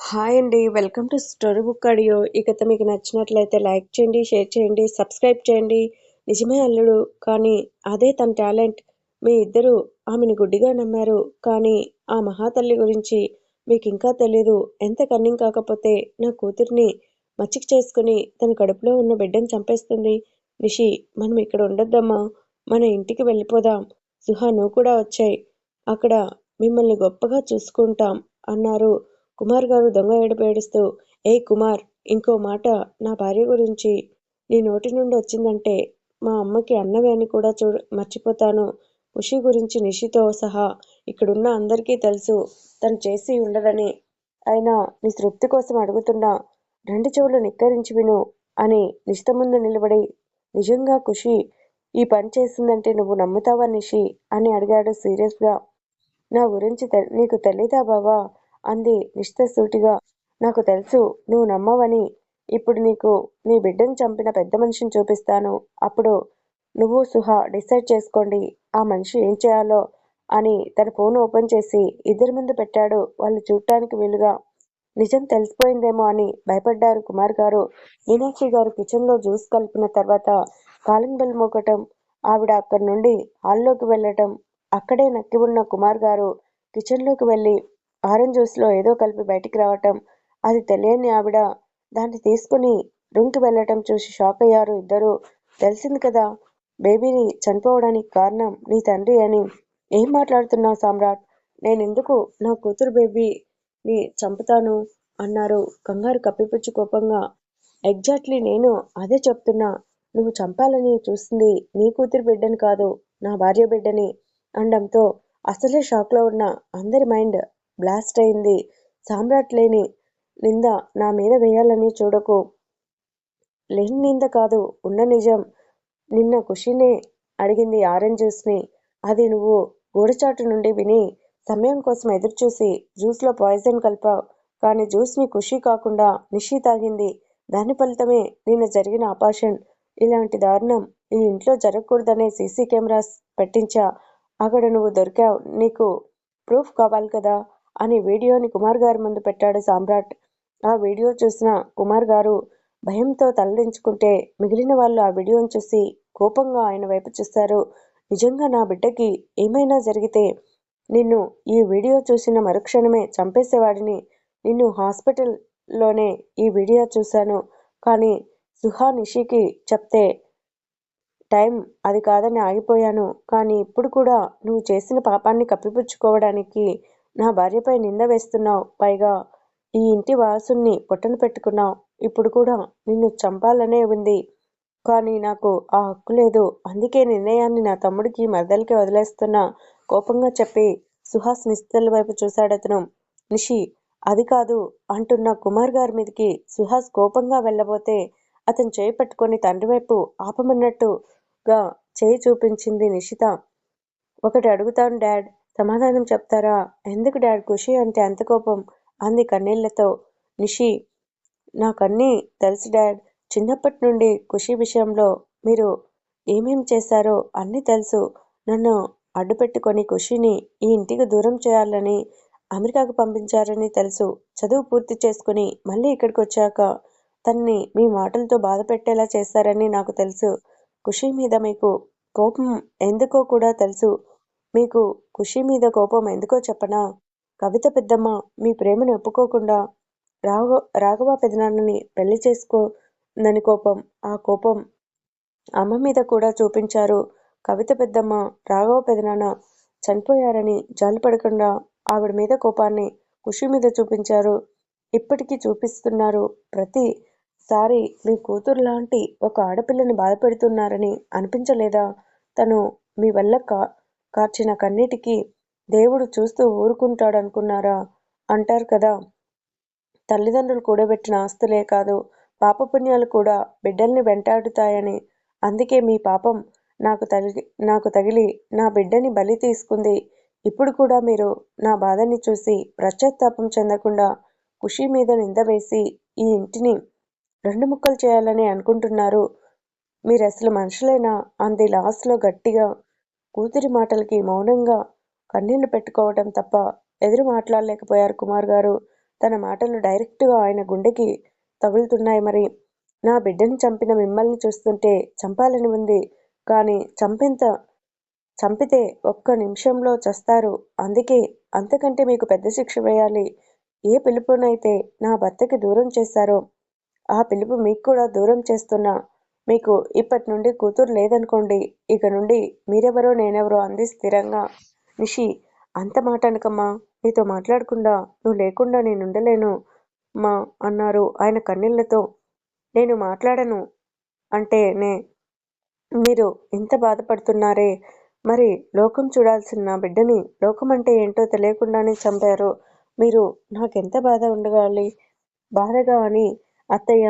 Hi అండి welcome to story book audio. ఈ కథ మీకు నచ్చినట్లయితే లైక్ చేయండి షేర్ చేయండి సబ్స్క్రైబ్ చేయండి. నిజమే అల్లుడు కానీ అదే తన టాలెంట్. మీ ఇద్దరు ఆమెను గుడ్డిగా నమ్మారు కానీ ఆ మహాతల్లి గురించి మీకు ఇంకా తెలీదు. ఎంత కన్నింగ్ కాకపోతే నా కూతుర్ని మచ్చిక చేసుకుని తన కడుపులో ఉన్న బిడ్డను చంపేస్తుంది. నిషి మనం ఇక్కడ ఉండొద్దమ్మా మన ఇంటికి వెళ్ళిపోదాం. సుహా నువ్వు కూడా వచ్చాయి. అక్కడ మిమ్మల్ని గొప్పగా చూసుకుంటాం అన్నారు కుమార్ గారు దొంగ ఏడుపు ఏడుస్తూ ఏ కుమార్ ఇంకో మాట. నా భార్య గురించి నీ నోటి నుండి వచ్చిందంటే మా అమ్మకి అన్నమే అని కూడా చూ మర్చిపోతాను. ఖుషి గురించి నిషితో సహా ఇక్కడున్న అందరికీ తెలుసు. తను చేసి ఉండదని అయినా నీ తృప్తి కోసం అడుగుతున్నా. రెండు చెవులు నిక్కరించి విను అని నిష్ట ముందు నిలబడి నిజంగా ఖుషి ఈ పని చేసిందంటే నువ్వు నమ్ముతావా నిషి? అని అడిగాడు సీరియస్గా. నా గురించి నీకు తెలీదా బావా? అంది నిష్ఠసూటిగా నాకు తెలుసు నువ్వు నమ్మవని. ఇప్పుడు నీకు నీ బిడ్డను చంపిన పెద్ద మనిషిని చూపిస్తాను. అప్పుడు నువ్వు సుహా డిసైడ్ చేసుకోండి. ఆ మనిషి ఏం చేయాలో అని తన ఫోన్ ఓపెన్ చేసి ఇద్దరి ముందు పెట్టాడు. వాళ్ళు చూడటానికి వీలుగా నిజం తెలిసిపోయిందేమో అని భయపడ్డారు కుమార్ గారు. మీనాక్షి గారు కిచెన్లో జ్యూస్ కలిపిన తర్వాత కాలింగ్ బెల్ మోకటం ఆవిడ అక్కడి నుండి హాల్లోకి వెళ్ళటం అక్కడే నక్కి ఉన్న కుమార్ గారు కిచెన్లోకి వెళ్ళి ఆరెంజ్ జ్యూస్లో ఏదో కలిపి బయటికి రావటం అది తెలియని ఆవిడ దాన్ని తీసుకుని రూమ్కి వెళ్ళటం చూసి షాక్ అయ్యారు ఇద్దరు. తెలిసింది కదా బేబీని చనిపోవడానికి కారణం నీ తండ్రి అని. ఏం మాట్లాడుతున్నావు సామ్రాట్? నేనెందుకు నా కూతురు బేబీని చంపుతాను? అన్నారు. కంగారు కప్పిపుచ్చి కోపంగా. ఎగ్జాక్ట్లీ నేను అదే చెప్తున్నా. నువ్వు చంపాలని చూసింది నీ కూతురు బిడ్డని కాదు నా భార్య బిడ్డని అనడంతో అసలే షాక్లో ఉన్న అందరి మైండ్ బ్లాస్ట్ అయింది. సామ్రాట్ లేని నింద నా మీద వేయాలని చూడకు. లేని నింద కాదు ఉన్న నిజం. నిన్న ఖుషినే అడిగింది ఆరెంజ్ జ్యూస్ని అది నువ్వు గూడచాటు నుండి విని సమయం కోసం ఎదురుచూసి జ్యూస్లో పాయిజన్ కలిపావు. కానీ జ్యూస్ని ఖుషి కాకుండా నిషి తాగింది. దాని ఫలితమే నిన్న జరిగిన ఆపరేషన్. ఇలాంటి దారుణం ఈ ఇంట్లో జరగకూడదనే సీసీ కెమెరాస్ పెట్టించా. అక్కడ నువ్వు దొరికావు. నీకు ప్రూఫ్ కావాలి కదా. అని వీడియోని కుమార్ గారి ముందు పెట్టాడు సామ్రాట్. ఆ వీడియో చూసిన కుమార్ గారు భయంతో తలదించుకుంటే మిగిలిన వాళ్ళు ఆ వీడియోని చూసి కోపంగా ఆయన వైపు చూస్తారు. నిజంగా నా బిడ్డకి ఏమైనా జరిగితే నిన్ను ఈ వీడియో చూసిన మరుక్షణమే చంపేసేవాడిని. నిన్ను హాస్పిటల్లోనే ఈ వీడియో చూశాను. కానీ సుహా నిషికి చెప్తే టైం అది కాదని ఆగిపోయాను. కానీ ఇప్పుడు కూడా నువ్వు చేసిన పాపాన్ని కప్పిపుచ్చుకోవడానికి నా భార్యపై నింద వేస్తున్నావు. పైగా ఈ ఇంటి వాసుని పొట్టను పెట్టుకున్నావు. ఇప్పుడు కూడా నిన్ను చంపాలనే ఉంది. కానీ నాకు ఆ హక్కు లేదు. అందుకే నిర్ణయాన్ని నా తమ్ముడికి మరదలికి వదిలేస్తున్నా కోపంగా చెప్పి సుహాస్ నిస్తల వైపు చూశాడతను నిషి అది కాదు అంటున్న కుమార్ గారి మీదకి సుహాస్ కోపంగా వెళ్ళబోతే అతను చేయి పట్టుకొని తండ్రి వైపు ఆపమన్నట్టుగా చేయి చూపించింది నిషిత. ఒకటి అడుగుతాను డాడ్. సమాధానం చెప్తారా? ఎందుకు డాడ్ ఖుషి అంటే అంత కోపం? అంది కన్నీళ్ళతో. నిషి నాకన్నీ తెలుసు డాడ్. చిన్నప్పటి నుండి ఖుషి విషయంలో మీరు ఏమేం చేశారో అన్నీ తెలుసు. నన్ను అడ్డుపెట్టుకొని ఖుషిని ఈ ఇంటికి దూరం చేయాలని అమెరికాకు పంపించారని తెలుసు. చదువు పూర్తి చేసుకుని మళ్ళీ ఇక్కడికి వచ్చాక తన్ని మీ మాటలతో బాధ పెట్టేలా చేస్తారని నాకు తెలుసు. ఖుషి మీద మీకు కోపం ఎందుకో కూడా తెలుసు. మీకు ఖుషి మీద కోపం ఎందుకో చెప్పనా? కవిత పెద్దమ్మ మీ ప్రేమను ఒప్పుకోకుండా రాఘవ రాఘవ పెదనాన్నని పెళ్ళి చేసుకోందని కోపం ఆ కోపం అమ్మ మీద కూడా చూపించారు. కవిత పెద్దమ్మ రాఘవ పెదనాన్న చనిపోయారని జాలిపడకుండా ఆవిడ మీద కోపాన్ని ఖుషి మీద చూపించారు. ఇప్పటికీ చూపిస్తున్నారు ప్రతిసారి మీ కూతురు లాంటి ఒక ఆడపిల్లని బాధపెడుతున్నారని అనిపించలేదా? తను మీ వల్ల కా కార్చిన కన్నీటికి దేవుడు చూస్తూ ఊరుకుంటాడనుకున్నారా? అంటారు కదా. తల్లిదండ్రులు కూడబెట్టిన ఆస్తులే కాదు పాపపుణ్యాలు కూడా బిడ్డల్ని వెంటాడుతాయని. అందుకే మీ పాపం నాకు తగిలి నాకు తగిలి నా బిడ్డని బలి తీసుకుంది. ఇప్పుడు కూడా మీరు నా బాధని చూసి ప్రత్యత్తాపం చెందకుండా ఖుషి మీద నింద వేసి ఈ ఇంటిని రెండు ముక్కలు చేయాలని అనుకుంటున్నారు. మీరు అసలు మనుషులేనా? అంది లాస్ట్లో గట్టిగా కూతురి మాటలకి మౌనంగా కన్నీళ్ళు పెట్టుకోవటం తప్ప ఎదురు మాట్లాడలేకపోయారు కుమార్ గారు. తన మాటలు డైరెక్ట్గా ఆయన గుండెకి తగులుతున్నాయి మరి. నా బిడ్డని చంపిన మిమ్మల్ని చూస్తుంటే చంపాలని ఉంది. కానీ చంపేంత చంపితే ఒక్క నిమిషంలో చస్తారు. అందుకే అంతకంటే మీకు పెద్ద శిక్ష వేయాలి. ఏ పిలుపునైతే నా భర్తకి దూరం చేశారో ఆ పిలుపు మీకు కూడా దూరం చేస్తున్నా. మీకు ఇప్పటి నుండి కూతురు లేదనుకోండి ఇక నుండి మీరెవరో నేనెవరో అంది స్థిరంగా. నిషి అంత మాట అనకమ్మా. నీతో మాట్లాడకుండా నువ్వు లేకుండా నేను ఉండలేను మా అన్నారు ఆయన కన్నీళ్ళతో. నేను మాట్లాడను అంటేనే మీరు ఇంత బాధపడుతున్నారే. మరి లోకం చూడాల్సిన నా బిడ్డని లోకం అంటే ఏంటో తెలియకుండానే చంపారు. మీరు నాకెంత బాధ ఉండగాలి? బాధగా అని అత్తయ్య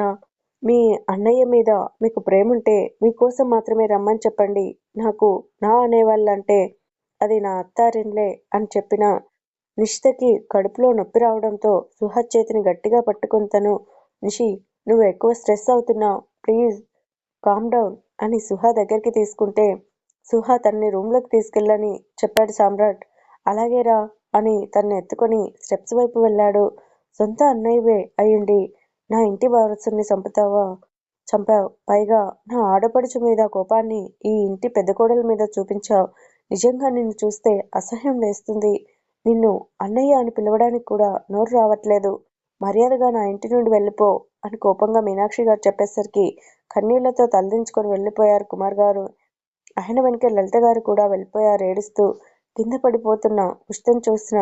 మీ అన్నయ్య మీద మీకు ప్రేముంటే మీకోసం మాత్రమే రమ్మని చెప్పండి. నాకు నా అనేవాళ్ళంటే అది నా అత్తారిన్లే అని చెప్పిన నిషితకి కడుపులో నొప్పి రావడంతో సుహద్ చేతిని గట్టిగా పట్టుకుని తను నిషి నువ్వు ఎక్కువ స్ట్రెస్ అవుతున్నావు. ప్లీజ్ కామ్ డౌన్ అని సుహా దగ్గరికి తీసుకుంటే సుహా తన్ని రూమ్లోకి తీసుకెళ్ళని చెప్పాడు సామ్రాట్. అలాగేరా అని తన్ని ఎత్తుకొని స్టెప్స్ వైపు వెళ్ళాడు. సొంత అన్నయ్యవే అయ్యుండి నా ఇంటి వారసుని చంపుతావా? చంపావు. పైగా నా ఆడపడుచు మీద కోపాన్ని ఈ ఇంటి పెద్ద కోడల మీద చూపించావు. నిజంగా నిన్ను చూస్తే అసహ్యం వేస్తుంది. నిన్ను అన్నయ్య అని పిలవడానికి కూడా నోరు రావట్లేదు. మర్యాదగా నా ఇంటి నుండి వెళ్ళిపో అని కోపంగా మీనాక్షి గారు చెప్పేసరికి కన్నీళ్ళతో తలదించుకొని వెళ్ళిపోయారు కుమార్ గారు. ఆయన వెనుక లలిత గారు కూడా వెళ్ళిపోయారు ఏడుస్తూ. కింద పడిపోతున్న పుష్తం చూసిన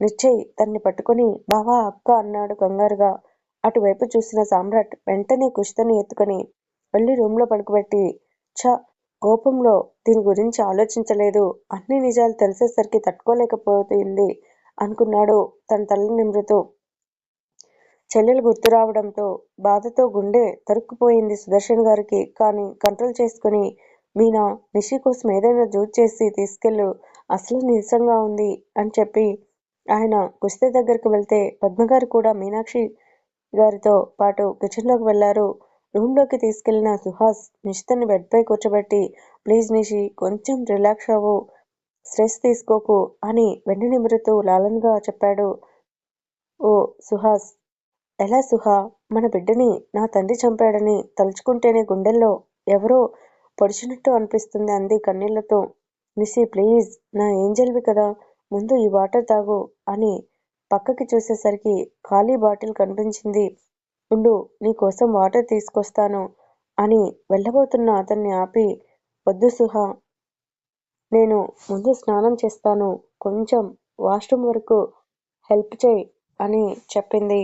నిశ్చయ్ తన్ని పట్టుకుని బావా అక్క అన్నాడు కంగారుగా. అటువైపు చూసిన సామ్రాట్ వెంటనే కుష్తని ఎత్తుకొని వెళ్ళి రూమ్లో పడుకోబెట్టి ఛ కోపంలో దీని గురించి ఆలోచించలేదు. అన్ని నిజాలు తెలిసేసరికి తట్టుకోలేకపోతుంది అనుకున్నాడు తన తల్లి నిమ్రుతూ చెల్లెలు గుర్తు రావడంతో బాధతో గుండె తరుక్కుపోయింది సుదర్శన్ గారికి. కానీ కంట్రోల్ చేసుకుని మీనా నిషి కోసం ఏదైనా జూజ్ చేసి తీసుకెళ్ళు. అసలు నీరసంగా ఉంది అని చెప్పి ఆయన కుస్తీ దగ్గరికి వెళ్తే పద్మగారు కూడా మీనాక్షి గారితో పాటు కిచెన్లోకి వెళ్ళారు. రూమ్లోకి తీసుకెళ్ళిన సుహాస్ నిషితని బెడ్పై కూర్చోబెట్టి ప్లీజ్ నిషి కొంచెం రిలాక్స్ అవ్వు. స్ట్రెస్ తీసుకోకు అని వెండి నిమురుతూ లాలన్గా చెప్పాడు. ఓ సుహాస్ ఎలా సుహా? మన బిడ్డని నా తండ్రి చంపాడని తలుచుకుంటేనే గుండెల్లో ఎవరో పొడిచినట్టు అనిపిస్తుంది అంది కన్నీళ్ళతో. నిసి ప్లీజ్ నా ఏంజల్వి కదా ముందు ఈ వాటర్ తాగు అని పక్కకి చూసేసరికి ఖాళీ బాటిల్ కనిపించింది. ఉండు నీకోసం వాటర్ తీసుకొస్తాను అని వెళ్ళబోతున్న అతన్ని ఆపి వద్దు సుహా నేను ముందు స్నానం చేస్తాను. కొంచెం వాష్రూమ్ వరకు హెల్ప్ చేయి అని చెప్పింది.